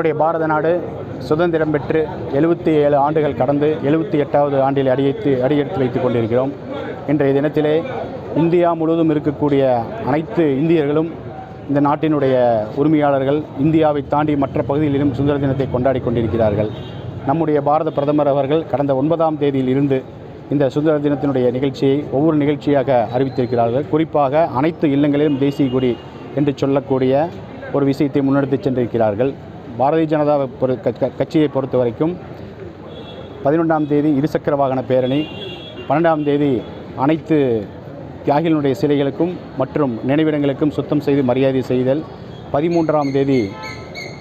நம்முடைய பாரத நாடு சுதந்திரம் பெற்று எழுபத்தி ஏழு ஆண்டுகள் கடந்து எழுபத்தி எட்டாவது ஆண்டில் அடியெடுத்து அடியெடுத்து வைத்துக் கொண்டிருக்கிறோம். இன்றைய தினத்திலே இந்தியா முழுவதும் இருக்கக்கூடிய அனைத்து இந்தியர்களும் இந்த நாட்டினுடைய உரிமையாளர்கள் இந்தியாவை தாண்டி மற்ற பகுதிகளிலும் சுதந்திர தினத்தை கொண்டாடி கொண்டிருக்கிறார்கள். நம்முடைய பாரத பிரதமர் அவர்கள் கடந்த ஒன்பதாம் தேதியில் இருந்து இந்த சுதந்திர தினத்தினுடைய நிகழ்ச்சியை ஒவ்வொரு நிகழ்ச்சியாக அறிவித்திருக்கிறார்கள். குறிப்பாக அனைத்து இல்லங்களிலும் தேசிய கொடி என்று சொல்லக்கூடிய ஒரு விஷயத்தை முன்னெடுத்து சென்றிருக்கிறார்கள். பாரதிய ஜனதா பொறு க- கட்சியை பொறுத்த வரைக்கும் பதினொன்றாம் தேதி இருசக்கர வாகன பேரணி பன்னெண்டாம் தேதி அனைத்து தியாகிகளுடைய சிலைகளுக்கும் மற்றும் நினைவிடங்களுக்கும் சுத்தம் செய்து மரியாதை செய்தல் பதிமூன்றாம் தேதி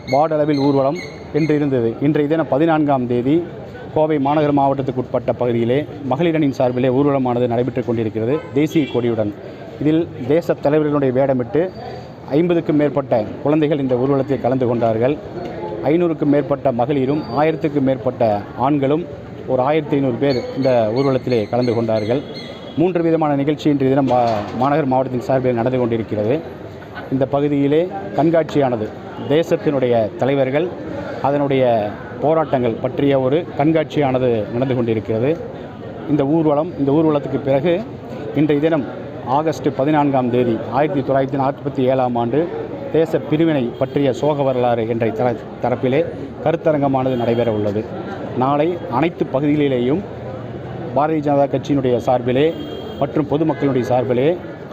வார்டு அளவில் ஊர்வலம் என்று இருந்தது. இன்றைய தினம் பதினான்காம் தேதி கோவை மாநகர மாவட்டத்துக்கு உட்பட்ட பகுதியிலே மகளிரணியின் சார்பிலே ஊர்வலமானது நடைபெற்று கொண்டிருக்கிறது. தேசிய கொடியுடன் இதில் தேச தலைவர்களுடைய வேடமிட்டு ஐம்பதுக்கும் மேற்பட்ட குழந்தைகள் இந்த ஊர்வலத்தில் கலந்து கொண்டார்கள். ஐநூறுக்கும் மேற்பட்ட மகளிரும் ஆயிரத்துக்கும் மேற்பட்ட ஆண்களும் ஒரு ஆயிரத்தி ஐநூறு பேர் இந்த ஊர்வலத்திலே கலந்து கொண்டார்கள். மூன்று விதமான நிகழ்ச்சி இன்றைய தினம் மா- மாநகர் மாவட்டத்தின் சார்பில் நடந்து கொண்டிருக்கிறது. இந்த பகுதியிலே கண்காட்சியானது தேசத்தினுடைய தலைவர்கள் அதனுடைய போராட்டங்கள் பற்றிய ஒரு கண்காட்சியானது நடந்து கொண்டிருக்கிறது. இந்த ஊர்வலம் இந்த ஊர்வலத்துக்கு பிறகு இன்றைய தினம் ஆகஸ்ட் பதினான்காம் தேதி ஆயிரத்தி தொள்ளாயிரத்தி நாற்பத்தி ஏழாம் ஆண்டு தேச பிரிவினை பற்றிய சோக வரலாறு என்ற தர தரப்பிலே கருத்தரங்கமானது நடைபெற உள்ளது. நாளை அனைத்து பகுதிகளிலேயும் பாரதிய ஜனதா கட்சியினுடைய சார்பிலே மற்றும் பொதுமக்களுடைய சார்பிலே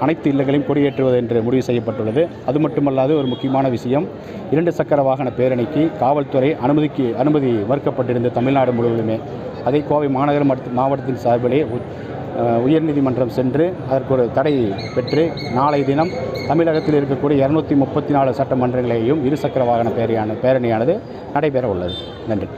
அனைத்து இல்லங்களையும் கொடியேற்றுவது என்று முடிவு செய்யப்பட்டுள்ளது. அது மட்டுமல்லாது ஒரு முக்கியமான விஷயம் இரண்டு சக்கர வாகன பேரணிக்கு காவல்துறை அனுமதிக்கு அனுமதி மறுக்கப்பட்டிருந்த தமிழ்நாடு முழுவதுமே. அதை கோவை மாநகர மாவட்டத்தின் சார்பிலே உயர்நீதிமன்றம் சென்று அதற்கு ஒரு தடை பெற்று நாளை தினம் தமிழகத்தில் இருக்கக்கூடிய இரநூத்தி முப்பத்தி நாலு சட்டமன்றங்களையும் இருசக்கர வாகன பேரணியான பேரணியானது நடைபெற உள்ளது நன்றி.